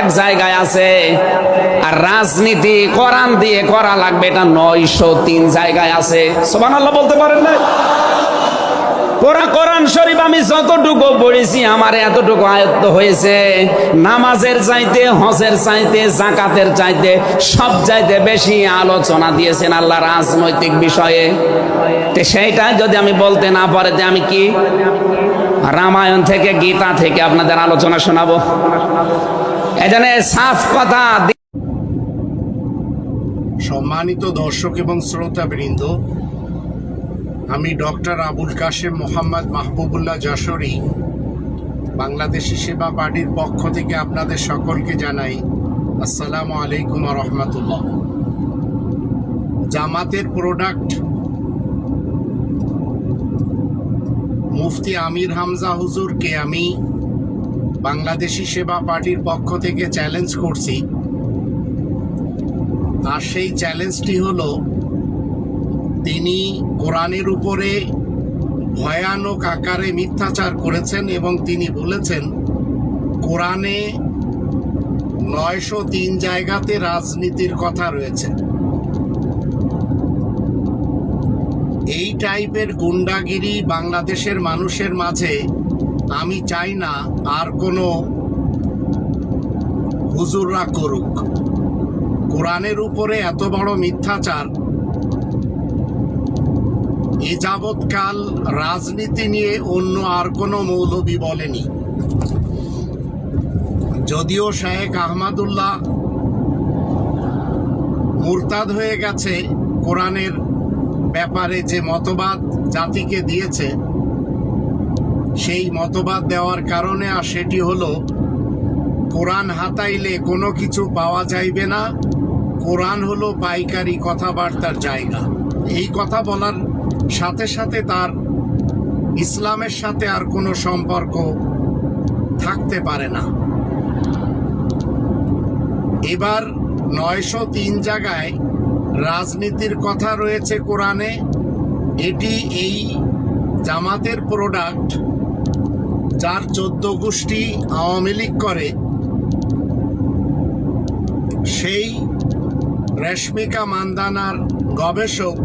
এক জায়গায় আছে। আর রাজনীতি দিয়ে করা লাগবে, এটা নয়শো তিন জায়গায় আছে। বলতে পারেন না? এতটুকু হয়েছে। নামাজের চাইতে চাইতে, জাকাতের চাইতে সব চাইতে বেশি আলোচনা দিয়েছেন আল্লাহ রাজনৈতিক বিষয়ে। সেইটা যদি আমি বলতে না পারে যে আমি কি? রামায়ণ থেকে গীতা থেকে আপনাদের আলোচনা শোনাবো। সাফ কথা সম্মানিত দর্শক এবং শ্রোতাবৃন্দ, আমি ডক্টর আবুল কাশেম মোহাম্মদ মাহবুবুল্লাহ যশোরী, বাংলাদেশি সেবা পার্টির পক্ষ থেকে আপনাদের সকলকে জানাই আসসালামু আলাইকুম রহমতুল্লাহ। জামাতের প্রোডাক্ট মুফতি আমির হামজা হুজুরকে আমি বাংলাদেশি সেবা পার্টির পক্ষ থেকে চ্যালেঞ্জ করছি। আর সেই চ্যালেঞ্জটি হলো, তিনি কোরআনের উপরে ভয়ানক আকারে মিথ্যাচার করেছেন এবং তিনি বলেছেন, কোরআনে নয়শো তিন জায়গাতে রাজনীতির কথা রয়েছে। এই টাইপের গুন্ডাগিরি বাংলাদেশের মানুষের মাঝে আমি চাই না আর কোনো হুজুররা করুক। কোরআনের উপরে এত বড় মিথ্যাচার। এ যাবৎকাল রাজনীতি নিয়ে অন্য আর কোনো মৌলবি বলেনি। যদিও শায়েক আহমদুল্লাহ মুরতাদ হয়ে গেছে কোরআনের ব্যাপারে যে মতবাদ জাতিকে দিয়েছে সেই মতবাদ দেওয়ার কারণে, আর সেটি হলো, কোরআন হাতাইলে কোনো কিছু পাওয়া যাইবে না। কোরআন হলো পাইকারি কথাবার্তার জায়গা। এই কথা বলার সাথে সাথে তার ইসলামের সাথে আর কোনো সম্পর্ক থাকতে পারে না। এবার নয়শো তিন জায়গায় রাজনীতির কথা রয়েছে কোরআনে। এটি এই জামাতের প্রোডাক্ট যার চোদ্দ গোষ্ঠী আওয়ামী লীগ করে, সেই রেশমিকা মান্দানার গবেষক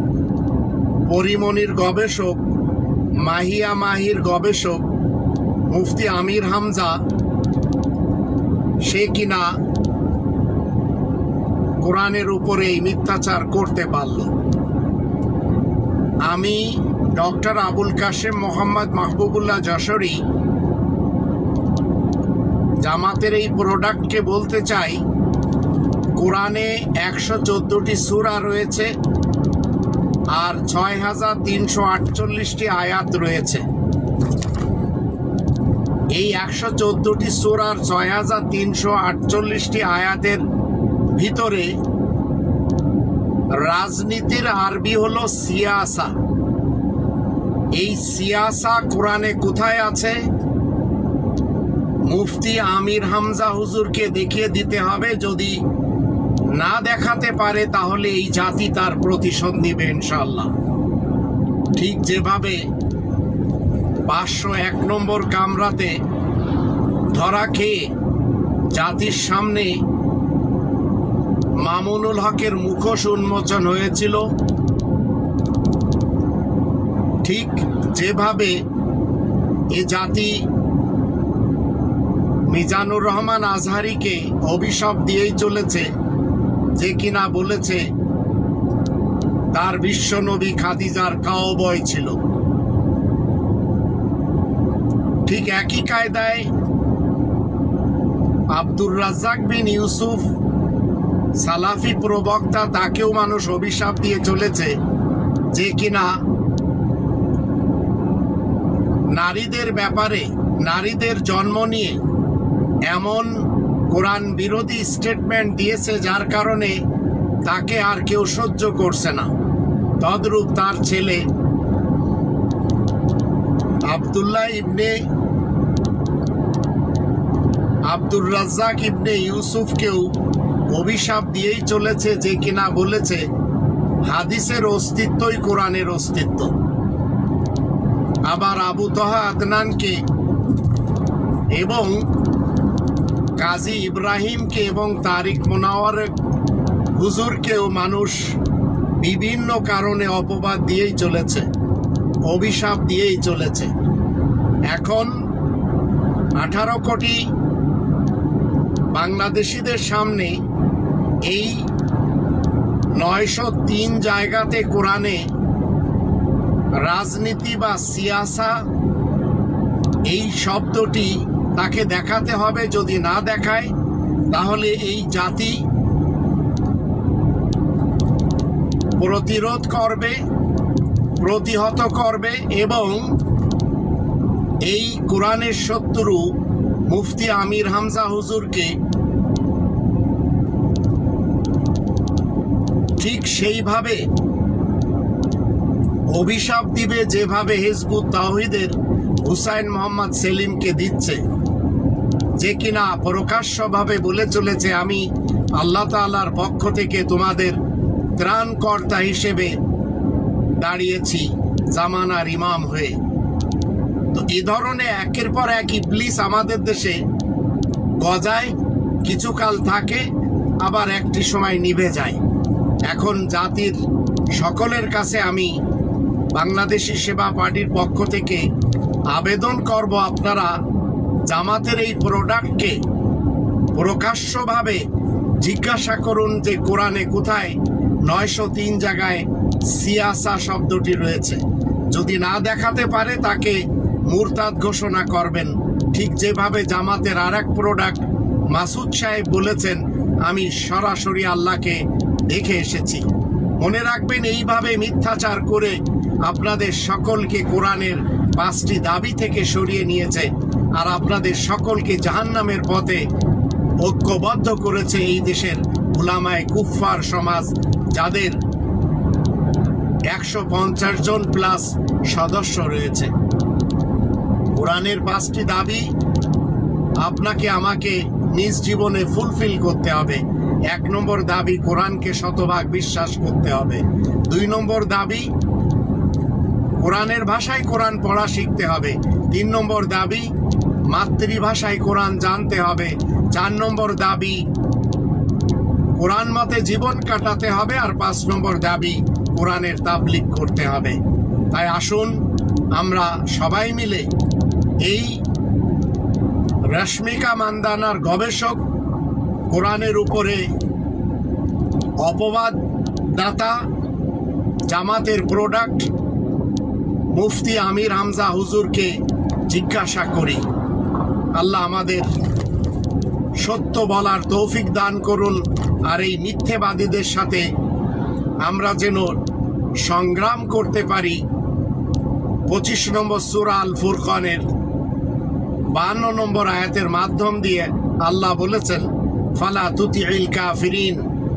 পরিমণির গবেষক, মাহিয়া মাহির গবেষক, মুফতি আমির হামজা, সে কিনা কোরআনের উপরে এই মিথ্যাচার করতে পারল। আমি ডক্টর আবুল কাশেম মোহাম্মদ মাহবুবুল্লাহ যশোরী জামাতের এই প্রোডাক্টকে বলতে চাই, কোরআনে একশো চোদ্দটি সুরা রয়েছে আর ছয় হাজার তিনশো আটচল্লিশটি আয়াত রয়েছে। এই একশো চোদ্দটি সুরার ছয় হাজার তিনশো আটচল্লিশটি আয়াতের ভিতরে রাজনীতির আরবি হলো সিয়াসা। এই সিয়াসা কোরআনে কোথায় আছে? মুফতি আমির হামজা হুজুরকে দেখিয়ে দিতে হবে, যদি না দেখাতে পারে তাহলে এই জাতি তার প্রতিশোধ নিবে ইনশাল্লাহ ঠিক যেভাবে পাঁচশো এক নম্বর কামরাতে ধরা খেয়ে জাতির সামনে মামুনুল হকের মুখোশ উন্মোচন হয়েছিল, ঠিক যেভাবে এ জাতি মিজানুর রহমান আজহারিকে অভিশাপ দিয়েই চলেছে, যে কিনা বলেছে, তার বিশ্বনবী খাদিজার কাউবয় ছিল। ঠিক একই কায়দায় আব্দুর রাজ্জাক বিন ইউসুফ, সালাফি প্রবক্তা, তাকেও মানুষ অভিশাপ দিয়ে চলেছে, যে কিনা নারীদের ব্যাপারে, নারীদের জন্ম নিয়ে এমন কোরআন বিরোধী স্টেটমেন্ট দিয়েছে যার কারণে তাকে আর কেউ সহ্য করছে না। তদ্রূপ তার ছেলে আবদুল্লাহ ইবনে আব্দুর রাজ্জাক ইবনে ইউসুফকেও অভিশাপ দিয়েই চলেছে যে কিনা বলেছে, হাদিসের অস্তিত্বই কোরআনের অস্তিত্ব। আবার আবু তহা আদনানকে এবং কাজী ইব্রাহিমকে এবং তারিক মোনাওয়ার হুজুরকেও মানুষ বিভিন্ন কারণে অপবাদ দিয়েই চলেছে, অভিশাপ দিয়েই চলেছে। এখন আঠারো কোটি বাংলাদেশিদের সামনে এই নয়শো তিন জায়গাতে কোরআনে রাজনীতি বা সিয়াসা এই শব্দটি তাকে দেখাতে হবে, যদি না দেখায়, তাহলে এই জাতি প্রতিরোধ করবে, প্রতিহত করবে, এবং এই কোরআনের শত্রু মুফতি আমির হামজা হুজুরকে ঠিক সেইভাবে অভিশাপ দিবে যেভাবে হিজবুত তাহিদের হুসাইন মোহাম্মদ সেলিমকে দিচ্ছে। যে কিনা প্রকাশ্যভাবে বলে চলেছে, আমি আল্লাহ তাআলার পক্ষ থেকে তোমাদের ত্রাণকর্তা হিসেবে দাঁড়িয়েছি জামানার ইমাম হয়ে। তো এ ধরনের একের পর এক ইবলিস আমাদের দেশে গজায়, কিছুকাল থাকে, আবার একটি সময় নিভে যায়। এখন জাতির সকলের কাছে আমি বাংলাদেশি সেবা পার্টির পক্ষ থেকে আবেদন করব, আপনারা জামাতের এই প্রোডাক্টকে প্রকাশ্যভাবে জিজ্ঞাসা করুন যে কোরআনে কোথায় নয়শো তিন জায়গায় সিয়াসা শব্দটি রয়েছে। যদি না দেখাতে পারে, তাকে মুরতাদ ঘোষণা করবেন। ঠিক যেভাবে জামাতের আর এক প্রোডাক্ট মাসুদ সাহেব বলেছেন, আমি সরাসরি আল্লাহকে দেখে এসেছি। মনে রাখবেন, এইভাবে মিথ্যাচার করে আপনাদের সকলকে কোরআনের পাঁচটি দাবি থেকে সরিয়ে নিয়েছে। আর আপনাদের সকলকে জাহান্নামের পথে ঐক্যবদ্ধ করেছে এই দেশের উলামায় কুফফার সমাজ, যাদের একশো পঞ্চাশ জন প্লাস সদস্য রয়েছে। কোরআনের পাঁচটি দাবি আপনাকে আমাকে নিজ জীবনে ফুলফিল করতে হবে। এক নম্বর দাবি কোরআনকে শতভাগ বিশ্বাস করতে হবে। দুই নম্বর দাবি কোরআনের ভাষায় কোরআন পড়া শিখতে হবে। তিন নম্বর দাবি, মাতৃভাষায় কোরআন জানতে হবে। চার নম্বর দাবি, কোরআন মতে জীবন কাটাতে হবে। আর পাঁচ নম্বর দাবি, কোরআনের তাবলিক করতে হবে। তাই আসুন, আমরা সবাই মিলে এই রশ্মিকা মান্দানার গবেষক, কোরআনের উপরে অপবাদ দাতা জামাতের প্রোডাক্ট মুফতি আমির হামজা হুজুরকে জিজ্ঞাসা করি, আল্লাহ আমাদের সত্য বলার তৌফিক দান করুন আর এই মিথ্যেবাদীদের সাথে আমরা যেন সংগ্রাম করতে পারি। পঁচিশ নম্বর সুরা আল ফুরকানের বান্ন নম্বর আয়াতের মাধ্যম দিয়ে আল্লাহ বলেছেন, ফালা তুতি ইল কাফিরিন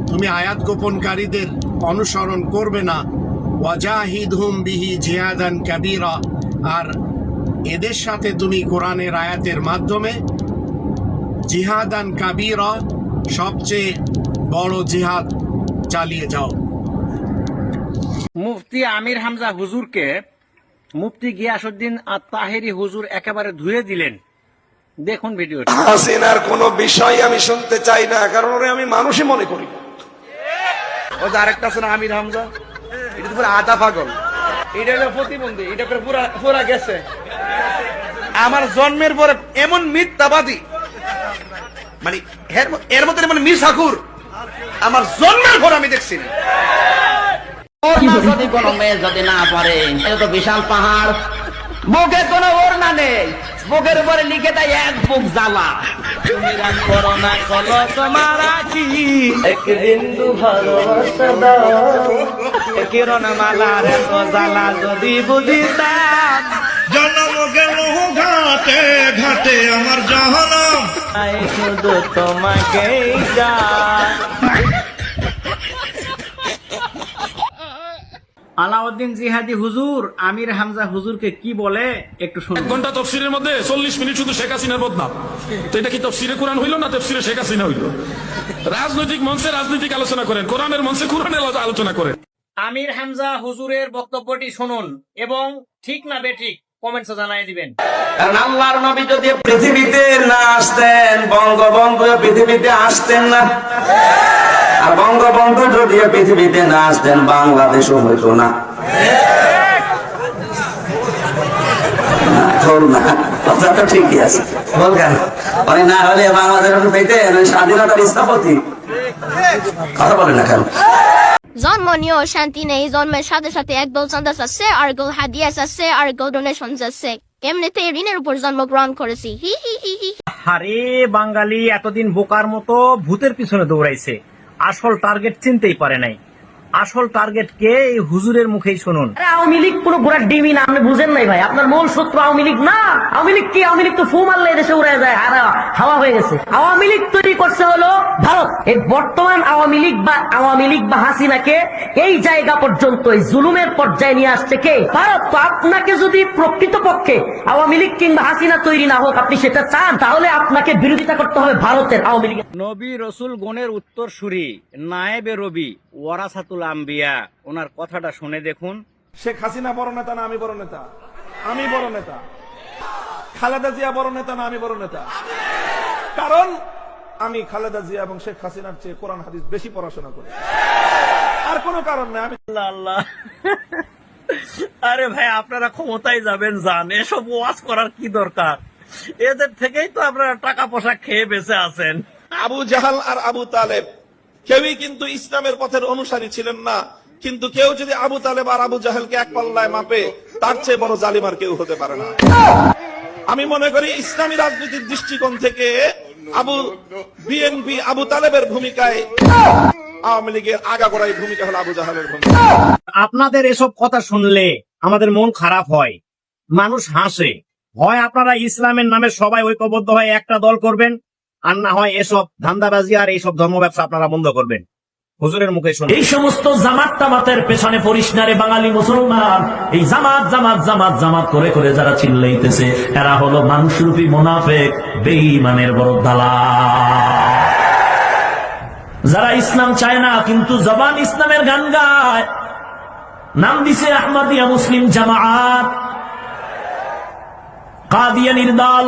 তুমি আয়াত গোপনকারীদের অনুসরণ করবে না। ওয়াজাহিদ হুম বিহি জিহাদান কাবিরা। আর এদের সাথে তুমি কোরআনের আয়াতের মাধ্যমে জিহাদান কাবিরা সবচেয়ে বড় জিহাদ চালিয়ে যাও। মুফতি আমির হামজা হুজুরকে মুফতি গিয়াসুদ্দিন আর তাহেরি হুজুর একেবারে ধুয়ে দিলেন। দেখুন ভিডিও হাসিনার কোনো বিষয় আমি শুনতে চাই না কারণ আমি মানুষই মনে করি। ও আরেকটা আছে না আমির হামজা? এটা পুরো আধা পাগল। এটা হলো প্রতিবন্ধী, এটা পুরা পুরা গেছে। আমার জন্মের পরে এমন মিথ্যাবাদী মানে এর- মধ্যে মানে মিস হাকুর আমার জন্মের পর আমি দেখছি না। যদি কোনো মেয়ে যদি না পারে, এটা তো বিশাল পাহাড়। বুকে কোনো ওর না নেই। বুকের উপরে লিখে দেয় এক বুক জ্বালা। তুমি রাগ করো না কলো তোমার আছি এক বিন্দু ভালোবাসা দাও। কিরণ মালার এত জ্বালা যদি বুঝিতাম? জনম গেল ঘাটে ঘাটে আমার জহনম। শুধু তোমাকেই চাই। আলাউদ্দিন জিহাদি হুজুর আমির হামজা হুজুরকে কি বলে? একটু শুনুন। ঘণ্টা তফসিরের মধ্যে চল্লিশ মিনিট শুধু শেখ হাসিনার বদনাম। তো এটা কি তফসিরে কোরআন হইল না তফসিরে শেখ হাসিনা হইল? রাজনৈতিক মঞ্চে রাজনৈতিক আলোচনা করেন কোরআনের মঞ্চে কোরআনের আলোচনা করেন। আমির হামজা হুজুরের বক্তব্যটি শুনুন এবং ঠিক না বেঠিক কমেন্টসে জানাই দিবেন। কারণ আল্লাহর নবী যদি পৃথিবীতে না আসতেন বঙ্গবন্ধু পৃথিবীতে আসতেন না। আর বঙ্গবন্ধু যদি পৃথিবীতে না আসতেন বাংলাদেশও হইতো না। না, বল না। কথা তো ঠিকই আছে। বল কেন? না হলে বাংলাদেশ পেতেন স্বাধীনতার স্থপতি। কথা বলে না কেন? জন্ম নিয়েও শান্তি নেই জন্মের সাথে সাথে একদল সন্দেশ আছে আর গোল হাদিয়াস আছে আর গোল ডোনেশনস আছে। এমনিতে ঋণের উপর জন্মগ্রহণ করেছি? হি হি হি হি। আরে বাঙালি এতদিন বোকার মতো ভূতের পিছনে দৌড়াইছে। আসল টার্গেট চিনতেই পারে নাই। আসল টার্গেট কে এই হুজুরের মুখেই শুনুন। আওয়ামী লীগ পুরো ঘোড়ার ডিমি না আপনি বুঝেন নাই ভাই। আপনার মূল শত্রু আওয়ামী লীগ না। আওয়ামী লীগ কি? আওয়ামী লীগ তো ফু মারলে দেশে উড়ে যায়। আর হাওয়া হয়ে গেছে। আওয়ামী লীগ তৈরি করছে হলো ভারত। এই বর্তমান আওয়ামী লীগ বা আওয়ামী লীগ বা হাসিনাকে এই জায়গা পর্যন্ত এই জুলুমের পর্যায়ে নিয়ে আসছে কে? ভারত। তো আপনাকে যদি প্রকৃত পক্ষে আওয়ামী লীগ কিংবা হাসিনা তৈরি না হোক আপনি সেটা চান তাহলে আপনাকে বিরোধিতা করতে হবে ভারতের আওয়ামী লীগ নবী রসুল গণের উত্তর সুরি নায়েবে রবি ওয়ারাসাতুল আম্বিয়া ওনার কথাটা শুনে দেখুন। শেখ হাসিনা বড় নেতা না আমি বড় নেতা? আমি বড় নেতা। খালেদা জিয়া বড় নেতা না আমি বড় নেতা? কারণ আমি খালেদা জিয়া এবং শেখ হাসিনার চেয়ে কোরআন হাদিস বেশি পড়াশোনা করি। আর কোনো কারণ নাই আমি আল্লাহ আল্লাহ। আরে ভাই আপনারা ক্ষমতায় যাবেন যান। এসব ওয়াজ করার কি দরকার? এদের থেকেই তো আপনারা টাকা পয়সা খেয়ে বেঁচে আছেন। আবু জাহাল আর আবু তালেব কেউই কিন্তু ইসলামের পথের অনুসারী ছিলেন না। কিন্তু কেউ যদি আবু তালেব আর আবু জাহেলকে এক পাল্লায় মাপে, তার চেয়ে বড় জালিমার কেউ হতে পারে না। আমি মনে করি ইসলামী রাজনীতির দৃষ্টিকোণ থেকে আবু বিএনপি আবু তালেবের ভূমিকায় আওয়ামী লীগের আগাগোড়াই ভূমিকা হলো আবু জাহালের ভূমিকা। আপনাদের এসব কথা শুনলে আমাদের মন খারাপ হয়, মানুষ হাসে। হয় আপনারা ইসলামের নামে সবাই ঐক্যবদ্ধ হয়ে একটা দল করবেন আর না হয় এসব ধান্দাবাজি আর এইসব ধর্ম ব্যবসা আপনারা বন্ধ করবেন। হুজুরের মুখে শুনুন। এই সমস্ত জামাত তামাতের পেছনে পড়িস না রে বাঙালি মুসলমান। এই জামাত জামাত জামাত জামাত করে করে যারা চিল্লাইতেছে, এরা হলো মানুষরূপী মোনাফেক, বেঈমানের বড় দালা যারা ইসলাম চায় না, কিন্তু জবান ইসলামের গান গায়। নাম দিছে আহমদিয়া মুসলিম জামাত। কাদিয়ানির দল।